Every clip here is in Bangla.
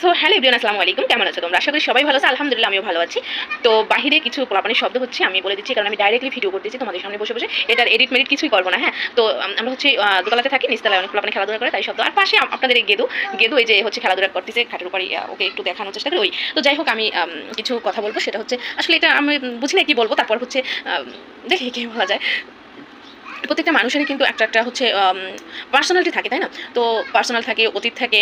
সো হ্যালো ইব্রিয়ান আসসালামু আলাইকুম। কেমন আছো তোমরা? আশা করি সবাই ভালো আছে। আলহামদুলিল্লাহ, আমিও ভালো আছি। তো বাহিরে কিছু পোলাপানির শব্দ হচ্ছে, আমি বলে দিচ্ছি, কারণ আমি ডাইরেক্টলি ভিডিও করতেছি, তোমাদের সামনে বসে বসে। এটার এডিট মেডিট কিছুই করব না হ্যাঁ? তো আমরা হচ্ছে দোতলাতে থাকি নিচতলায় অনেক পোলাপানি খেলাধুলা করে, তাই শব্দ। আর পাশে আপনাদের এই গেদু। গেদু এই যে হচ্ছে খেলাধুলা করতেছে খাটের উপরে ওকে একটু দেখানোর চেষ্টা করি। ওই। তো যাই হোক, আমি কিছু কথা বলব। সেটা হচ্ছে, আসলে এটা আমি বুঝি না কি বলব, তারপর হচ্ছে দেখি কি বলা যায়। প্রত্যেকটা মানুষেরই কিন্তু একটা একটা হচ্ছে পার্সোনালিটি থাকে, তাই না? তো পার্সোনাল থাকে, অতীত থাকে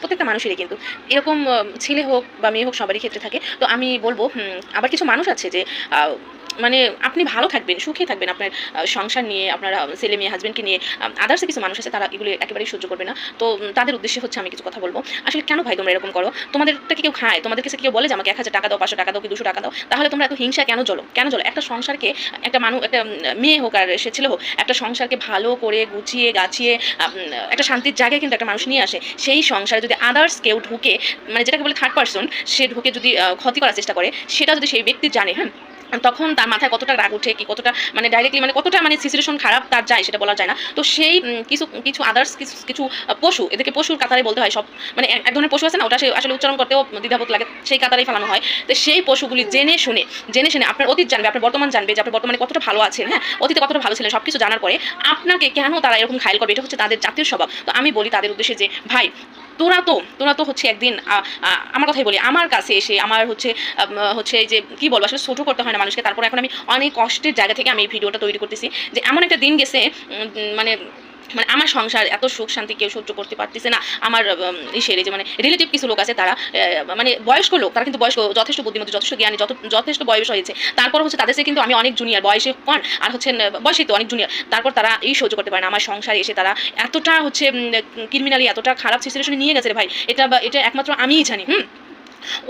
প্রত্যেকটা মানুষেরই কিন্তু। এরকম ছেলে হোক বা মেয়ে হোক সবারই ক্ষেত্রে থাকে। তো আমি বলব আবার কিছু মানুষ আছে যে মানে আপনি ভালো থাকবেন সুখে থাকবেন আপনার সংসার নিয়ে, আপনার ছেলে মেয়ে হাজব্যান্ডকে নিয়ে। আদার্সে কিছু মানুষ আছে, তারা এগুলো একেবারেই সহ্য করবে না। তো তাদের উদ্দেশ্যে হচ্ছে আমি কিছু কথা বলব। আসলে কেন ভাই তোমরা এরকম করো? তোমাদেরটা কি কেউ খায়? তোমাদের কাছে কেউ বলে যে আমাকে এক হাজার টাকা দাও, পাঁচশো টাকা দাও কি দুশো টাকা দাও? তাহলে তোমরা এত হিংসা কেন চলো কেন চলো একটা সংসারকে, একটা মানুষ একটা মেয়ে হোক আর সে ছেলে হোক, একটা সংসারকে ভালো করে গুছিয়ে, গাছিয়ে একটা শান্তির জায়গায় কিন্তু একটা মানুষ নিয়ে আসে। সেই সংসারে যদি আদার্স কেউ ঢুকে মানে যেটাকে বলে থার্ড পার্সন সে ঢুকে যদি ক্ষতি করার চেষ্টা করে, সেটা যদি সেই ব্যক্তি জানে হ্যাঁ? তখন তার মাথায় কতটা রাগ উঠে কি কতটা মানে ডাইরেক্টলি মানে কতটা মানে সিচুয়েশন খারাপ তার যায় সেটা বলা যায় না। তো সেই কিছু কিছু আদার্স কিছু কিছু পশু, এদেরকে পশুর কাতারে বলতে হয়, সব মানে এক ধরনের পশু আছে না, ওটা সে আসলে উচ্চারণ করতেও দ্বিধাবোধ লাগে, সেই কাতারেই ফেলানো হয়। তো সেই পশুগুলি জেনে শুনে জেনে শুনে আপনার অতীত জানবে, আপনার বর্তমান জানবে যে আপনার বর্তমানে কতটা ভালো আছেন হ্যাঁ? অতীতে কতটা ভালো ছিলেন সব কিছু জানার পরে আপনাকে কেন তারা এরকম খাইল করবে? এটা হচ্ছে তাদের জাতীয় স্বভাব। তো আমি বলি তাদের উদ্দেশ্যে যে, ভাই তোরা তো তোরা তো হচ্ছে একদিন আমার কথাই বলি, আমার কাছে এসে আমার হচ্ছে হচ্ছে যে কি বলব, আসলে ছোটো করতে হয় না মানুষকে, তারপর এখন আমি অনেক কষ্টের জায়গা থেকে আমি এই ভিডিওটা তৈরি করতেছি, যে এমন একটা দিন গেছে মানে মানে আমার সংসার এত সুখ শান্তি কেউ সহ্য করতে পারতেছে না। আমার ইসের যে মানে রিলেটিভ কিছু লোক আছে তারা মানে বয়স্ক লোক, তারা কিন্তু বয়স্ক, যথেষ্ট বুদ্ধিমতী, যথেষ্ট জ্ঞানী যথেষ্ট বয়স হয়েছে। তারপর হচ্ছে তাদের কিন্তু আমি অনেক জুনিয়র বয়সে কন আর হচ্ছে বয়সে তো অনেক জুনিয়র তারপর তারা এই সহ্য করতে পারে না। আমার সংসারে এসে তারা এতটা হচ্ছে ক্রিমিনালি এতটা খারাপ সিচুয়েশনে নিয়ে গেছে রে ভাই। এটা এটা একমাত্র আমিই জানি, হুম?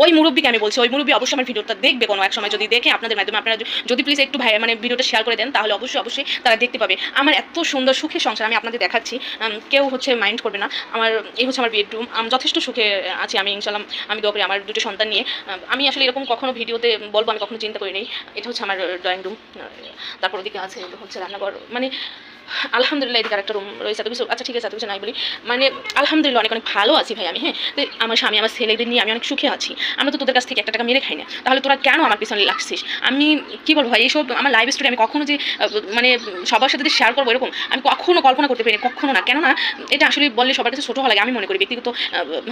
ওই মুরব্বীকে আমি বলছি, ওই মুরব্বী অবশ্যই আমার ভিডিওটা দেখবে কোনো এক সময় যদি দেখে আপনাদের মাধ্যমে আপনারা যদি প্লিজ একটু ভাই মানে ভিডিওটা শেয়ার করে দেন, তাহলে অবশ্যই অবশ্যই তারা দেখতে পাবে। আমার এত সুন্দর সুখের সংসার আমি আপনাদের দেখাচ্ছি। কেউ হচ্ছে মাইন্ড করবে না। আমার এই হচ্ছে আমার বেডরুম আমি যথেষ্ট সুখে আছি আমি ইনশাল্লাহ আমি দোয়া করি আমার দুটো সন্তান নিয়ে। আমি আসলে এরকম কখনো ভিডিওতে বলব, আমি কখনো চিন্তা করি নেই। এটা হচ্ছে আমার ড্রয়িং রুম তারপর ওদিকে আছে হচ্ছে রান্নাঘর। মানে আলহামদুলিল্লাহ এদিকে আরেকটা রুম রয়েছে। এত কিছু আচ্ছা ঠিক আছে, এত কিছু নাই বলি। মানে আলহামদুলিল্লাহ অনেক অনেক ভালো আছি ভাই আমি হ্যাঁ। আমার স্বামী, আমার ছেলেদের নিয়ে আমি অনেক সুখে আছি। আমরা তো তোদের কাছ থেকে একটা টাকা মেরে খাই না। তাহলে তোরা কেন আমার পিছনে লাগছিস? আমি কি বলব ভাই, এইসব আমার লাইভ স্টোরি আমি কখনো যে মানে সবার সাথে শেয়ার করব এরকম, আমি কখনো কল্পনা করতে পারিনি, কখনো না। কেননা এটা আসলে বললে সবার কাছে ছোটো হওয়া লাগে। আমি মনে করি ব্যক্তিগত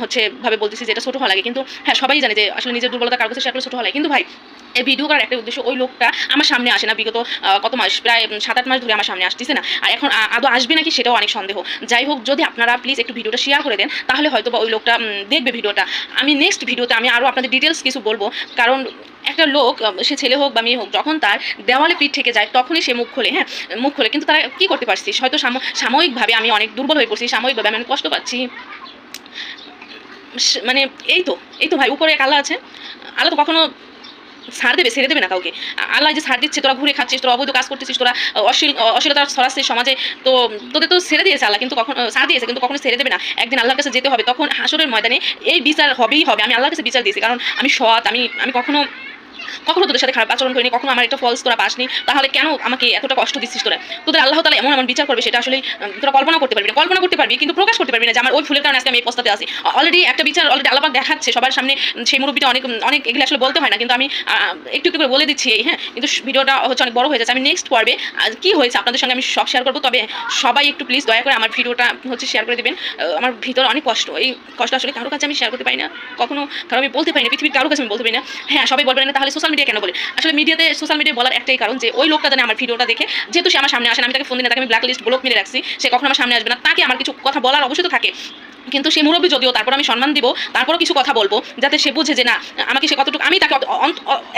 হচ্ছে ভাবে বলতেছি যে এটা ছোটো হওয়া লাগে। কিন্তু হ্যাঁ সবাই জানে যে আসলে নিজের দুর্বলতা কারও কাছে শেয়ার করলে ছোটো হওয়া লাগে। কিন্তু ভাই এই ভিডিও করার একটা উদ্দেশ্য ওই লোকটা আমার সামনে আসে না। বিগত কত মাস, প্রায় সাত, আট মাস ধরে আমার সামনে আসতেছে না। আর এখন আদৌ আসবে নাকি সেটাও অনেক সন্দেহ। যাই হোক, যদি আপনারা প্লিজ একটু ভিডিওটা শেয়ার করে দেন, তাহলে হয়তো ওই লোকটা দেখবে ভিডিওটা আমি নেক্সট ভিডিওতে আমি আরও আপনাদের ডিটেলস কিছু বলব। কারণ একটা লোক সে ছেলে হোক বা মেয়ে হোক, যখন তার দেওয়ালে পিঠ থেকে যায়, তখনই সে মুখ খোলে হ্যাঁ? মুখ খোলে। কিন্তু তারা কী করতে পারছিস? হয়তো সাম- সাময়িকভাবে আমি অনেক দুর্বল হয়ে পড়ছি, সাময়িকভাবে আমি অনেক কষ্ট পাচ্ছি। মানে এই তো এই তো ভাই, উপরে আল্লাহ আছে। আল্লাহ তো কখনো ছাড় দেবে, ছেড়ে দেবে না কাউকে। আল্লাহ যে ছাড় দিচ্ছে, তোরা ঘুরে খাচ্ছিস, তোরা অবৈধ কাজ করতেছিস, তোরা অশ্লীল অশ্লীলতা ছড়াচ্ছিস সমাজে, তো তোদের তো ছেড়ে দিয়েছে আল্লাহ, কিন্তু কখন ছাড় দিয়েছে, কিন্তু কখনো ছেড়ে দেবে না। একদিন আল্লাহর কাছে যেতে হবে, তখন হাসরের ময়দানে এই বিচার হবেই হবে। আমি আল্লাহর কাছে বিচার দিয়েছি, কারণ আমি সৎ, আমি আমি কখনো কখনো তোদের সাথে খারাপ আচরণ করিনি, কখনো আমার একটা ফলস তোরা পাসনি, তাহলে কেন আমাকে এতটা কষ্ট দিচ্ছিস তোরা? তোদের আল্লাহ তালা এমন এমন বিচার করবে, সেটা আসলে তোরা কল্পনা করতে পারবি না, কল্পনা করতে পারবি, কিন্তু প্রকাশ করতে পারবি না যে আমার ওই ফুলের কারণে আজকে আমি এই পস্তাতে আসি অলরেডি একটা বিচার অলরেডি আল্লাহ দেখাচ্ছে, সবার সামনে সেই মুরব্বীটা অনেক অনেক এগুলো আসলে বলতে হয় না, কিন্তু আমি একটু একটু করে বলে দিচ্ছি এই হ্যাঁ কিন্তু ভিডিওটা হচ্ছে অনেক বড় হয়ে যাচ্ছে। আমি নেক্সট পর্বে কি হয়েছে আপনাদের সঙ্গে আমি সব শেয়ার করব, তবে সবাই একটু প্লিজ দয়া করে আমার ভিডিওটা হচ্ছে শেয়ার করে দেবেন। আমার ভিতরে অনেক কষ্ট, এই কষ্ট আসলে কারোর কাছে আমি শেয়ার করতে পারি না, কখনো কারও আমি বলতে পারি না, পৃথিবীর কারোর কাছে আমি বলতে পারি না। হ্যাঁ সবাই বলবেন না, তাহলে সোশ্যাল মিডিয়া কেন বলে? আসলে মিডিয়াতে সোশ্যাল মিডিয়া বলার একটাই কারণ যে ওই লোকটা আমার ভিডিওটা দেখে যেহেতু সে আমার সামনে আসে না, আমি তাকে ফোন দিয়ে না তাকে আমি ব্ল্যাক লিস্ট ব্লক মেরে রাখছি সে কখনো আমার সামনে আসবে না তাকে আমার কিছু কথা বলার অবশ্যই তো থাকে। কিন্তু সে মুরব্বী যদিও তারপর আমি সম্মান দিব, তারপরও কিছু কথা বলব, যাতে সে বুঝে যে না, আমাকে সে কতটুকু, আমি তাকে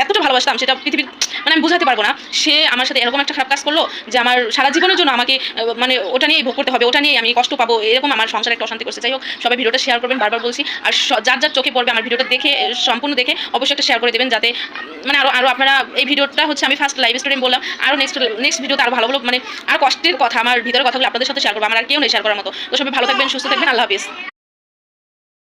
এতটা ভালোবাসতাম, সেটা পৃথিবীর মানে আমি বোঝাতে পারব না। সে আমার সাথে এরকম একটা খারাপ কাজ করল যে আমার সারা জীবনের জন্য আমাকে মানে ওটা নিয়েই ভোগ করতে হবে, ওটা নিয়ে আমি কষ্ট পাবো, এরকম আমার সংসারে একটা অশান্তি করছে। যাই হোক, সবাই ভিডিওটা শেয়ার করবেন, বারবার বলছি। আর যার যার চোখে পড়বে আমার ভিডিওটা দেখে সম্পূর্ণ দেখে অবশ্যই একটা শেয়ার করে দেবেন, যাতে মানে আরও আরও আপনারা এই ভিডিওটা হচ্ছে আমি ফার্স্ট লাইভ স্টুডেন্ট বললাম আরও নেক্সট নেক্সট ভিডিওতে আরও ভালো ভালো মানে আর কষ্টের কথা, আমার ভিতরের কথাগুলো আপনাদের সাথে শেয়ার করব, আমার আর কেউ নেই শেয়ার করার মতো। তো সবাই ভালো থাকবেন, সুস্থ থাকবেন, আল্লাহ হাফিজ।